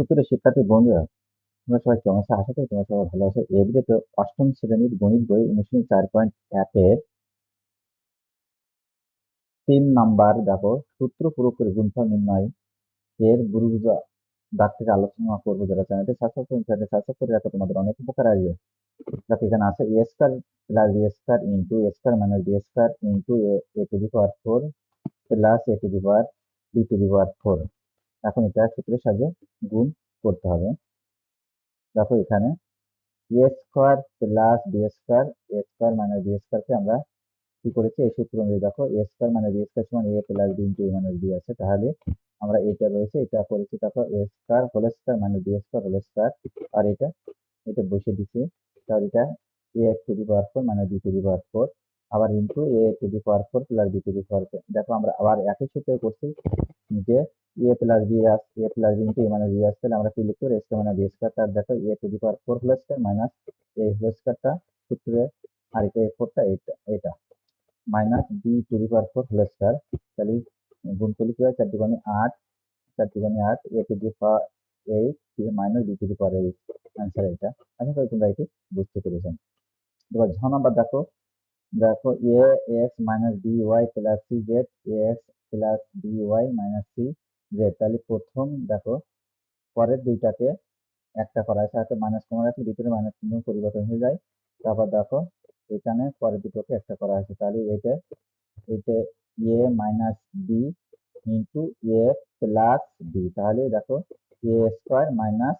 সুপ্রিয় শিক্ষার্থী বন্ধুরা, তোমরা সবাই কেমন আছো? আশা করি তোমরা সবাই ভালো আছো। এই ভিডিওতে অষ্টম শ্রেণির গণিত বই অনুশীলন চার পয়েন্ট একের তিন নাম্বার দেখো, সূত্র পুরোপুরি গুণফল নির্ণয় এর বুরুজ দাগ থেকে আলোচনা করব যারা চ্যানেলটি সাবস্ক্রাইব করুন, চ্যানেলটি সাবস্ক্রাইব করে রাখো, তোমাদের অনেক উপকার আসবে। দেখো, এখানে আছে A square plus B square into A square minus B square into A to the power four plus A to the power B to the power four এখন এটা সূত্রের সাহায্যে গুণ করতে হবে। দেখো এখানে A square plus B square A square minus B স্কোয়ারকে আমরা কি করেছি? এই সূত্র অনুযায়ী দেখো A square minus B square সমান A plus B into A minus B আছে। তাহলে আমরা এটা রয়েছে, এটা করেছি দেখো A square whole square B square whole square আর এটা এটা বসে দিচ্ছি। তাহলে এটা A to the power four minus B to the power four আবার into A to the power four plus B to the power দেখো আমরা আবার একই সূত্রে করছি যে A plus B us A plus B into A minus B আসছে আমরা কি লিখতে পারি? A square minus B square তার দেখো A to the power four whole square minus A whole স্কোয়ারটা সূত্রে আর এটা এ ফোরটা এটা minus B to the power four whole square তাহলে গুণ করলে কি হয়? চার দুগুণে আট চার দুগুণে আট A to the power eight minus B to the power eight answer এটা আশা করি তোমরা এটি বুঝতে পেরেছ। এবার ছ নাম্বার দেখো দেখো A X minus B Y plus C Z A X plus B Y minus C Z তাহলে প্রথম দেখো, পরের দুইটাকে একটা করা আছে হাতে মাইনাস কমন রাখলে ভিতরে মাইনাস চিহ্ন পরিবর্তন হয়ে যায়। তারপর দেখো, এখানে পরের দুটোকে একটা করা আছে, তাহলে এটা এটা A minus B into A plus B তাহলে দেখো A square minus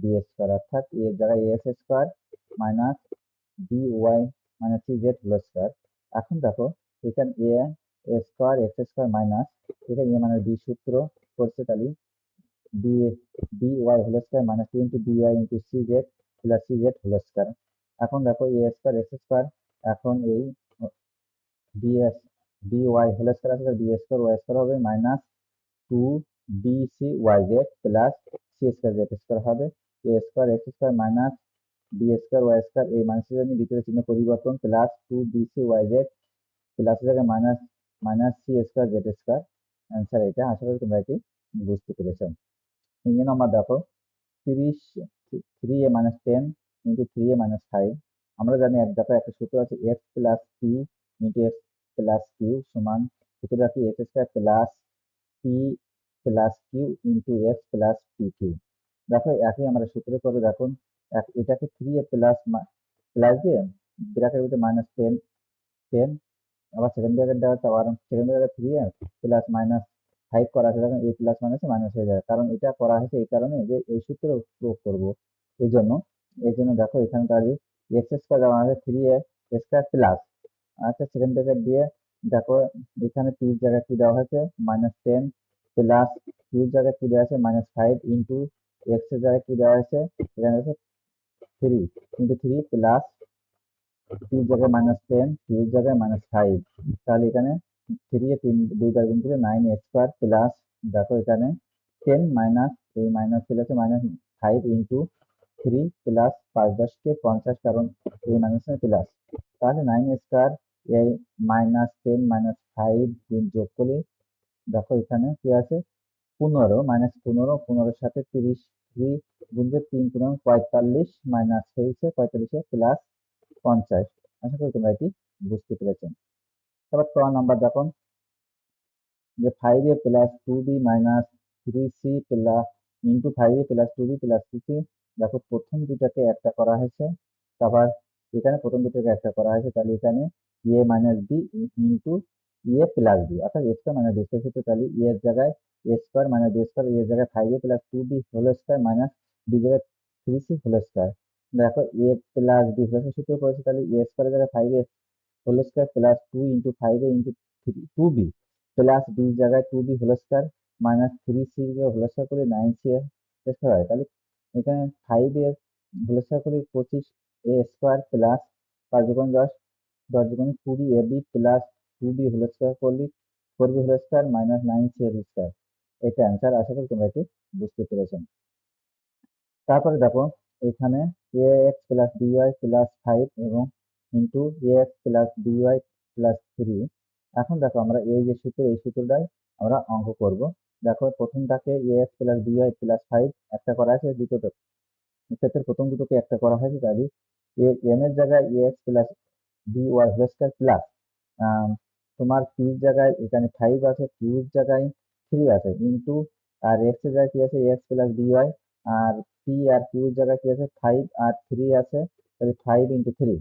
B square অর্থাৎ এর জায়গায় S square minus B Y minus C Z whole square এখন দেখো, এখানে A A square, X square minus, এখানে এ মাইনাস বি সূত্র করছে তাহলে B B Y whole square minus two into B Y into C Z plus C Z whole square. এখন দেখো A square, x square, এখন এই B S, B Y whole square আছে B square, Y square হবে minus two B C Y Z plus C square Z square হবে। A square, X square minus B square, Y square, এই মাইনাসের জন্য ভিতরে চিহ্ন পরিবর্তন plus two B C Y Z প্লাসের জায়গায় minus minus C square Z square answer এটা আশা করি তোমরা এটি বুঝতে পেরেছ। তিন নম্বর দেখো, তিরিশ three A minus ten into three A minus five আমরা জানি এক দেখো, একটা সূত্র আছে X plus P into X plus Q সমান, সূত্রটা কি X square plus P plus Q into X plus P Q দেখো, একই আমরা সূত্রে করে দেখুন এটাকে থ্রি এ প্লাস প্লাস দিয়ে ব্র্যাকের ভিতরে মাইনাস টেন টেন আবার সেকেন্ড ব্র্যাকেট দেওয়া হচ্ছে আবার second bracket three A plus minus five করা আছে, তখন এ প্লাস মাইনাসে মাইনাস হয়ে যায় কারণ এটা করা হয়েছে এই কারণে যে এই সূত্র প্রয়োগ করব। এই জন্য এই জন্য দেখো এখানে তার এক্স স্কোয়ার দেওয়া আছে থ্রি এ স্কোয়ার প্লাস আচ্ছা সেকেন্ড ব্র্যাকেট দিয়ে দেখো এখানে পির জায়গায় কি দেওয়া হয়েছে? মাইনাস টেন প্লাস কিউর জায়গায় কি দেওয়া আছে? মাইনাস ফাইভ ইন্টু এক্সের জায়গায় কি দেওয়া আছে এখানে আছে থ্রি ইন্টু থ্রি প্লাস জায়গায় মাইনাস টেন কিউর জায়গায় মাইনাস ফাইভ তাহলে এখানে গুণ করে প্লাস দেখো এখানে মাইনাস এই মাইনাস চলে মাইনাস প্লাস কারণ এই মাইনাস প্লাস তাহলে এই মাইনাস মাইনাস গুণ যোগ করলে দেখো এখানে কি আছে? পনেরো মাইনাস পনেরো, পনেরোর সাথে তিরিশ থ্রি গুণকে তিন, পনেরো, পঁয়তাল্লিশ মাইনাস হয়েছে, পঁয়তাল্লিশে প্লাস পঞ্চাশ। আশা করি তোমরা এটি বুঝতে পেরেছ তারপর ক নাম্বার দেখো। যে five A plus two B minus three C plus into five A plus two B plus three C দেখো প্রথম দুটাকে একটা করা হয়েছে। তারপর এখানে প্রথম দুটাকে একটা করা হয়েছে। তাহলে এখানে A minus B into A plus B অর্থাৎ A square minus B square সূত্র তাহলে এ এর জায়গায় A square minus B square এর জায়গায় five A plus two B whole square minus B জায়গায় থ্রি সি হোল স্কোয়ার দেখো A plus B plus সূত্র করেছে, তাহলে এ স্কোয়ারের জায়গায় five A whole square plus two into five A into three two B plus B জায়গায় two B whole square minus three C whole square করে nine C square হয়। তাহলে এখানে ফাইভ এ হোল স্কোয়ার করে পঁচিশ এ square plus পাঁচ দুগুণ দশ দশ দুগুণ কুড়ি A B plus two B whole square করলি four B whole square minus nine C whole square এটা অ্যান্সার আশা করি তোমরা এটি বুঝতে পেরেছ। তারপরে দেখো এখানে A X plus B Y plus five এবং into A X plus B Y plus three এখন দেখো আমরা এই যে সূত্র, এই সূত্রটাই আমরা অঙ্ক করব। দেখো প্রথমটাকে A X plus B Y plus five একটা করা আছে দ্বিতীয়টা ক্ষেত্রে প্রথম দুটোকে একটা করা হয়েছে, তাই এম এর জায়গায় A X plus B Y whole plus তোমার পির জায়গায় এখানে ফাইভ আছে কিউর জায়গায় থ্রি আছে ইন্টু আর এক্সের জায়গায় কি আছে এক্স প্লাস বি ওয়াই আর পি আর কিউর জায়গায় কি আছে? ফাইভ আর থ্রি আছে, তাহলে ফাইভ ইন্টু থ্রি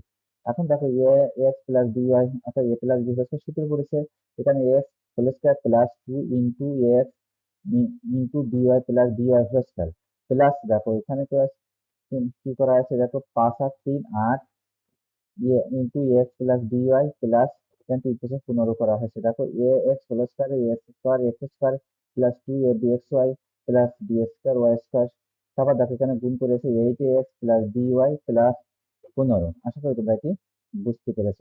এখন দেখো A X plus B Y অর্থাৎ এ প্লাস বি হোল সূত্র পড়েছে এখানে X whole square plus two into X into B Y plus B Y whole square plus দেখো, এখানে তো কি করা আছে? দেখো, পাঁচ আর তিন, আট into X plus B Y plus এখানে পাশে পনেরো করা হয়েছে। দেখো A X whole square A X square X square plus two A B X Y plus B square Y square তারপর দেখো এখানে গুণ করেছে eight X plus B Y plus পনেরো। আশা করি তোমরা এটি বুঝতে পেরেছ।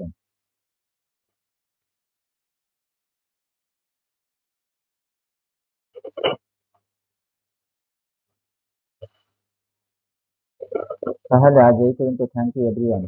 তাহলে আজ এই পর্যন্ত। Thank you everyone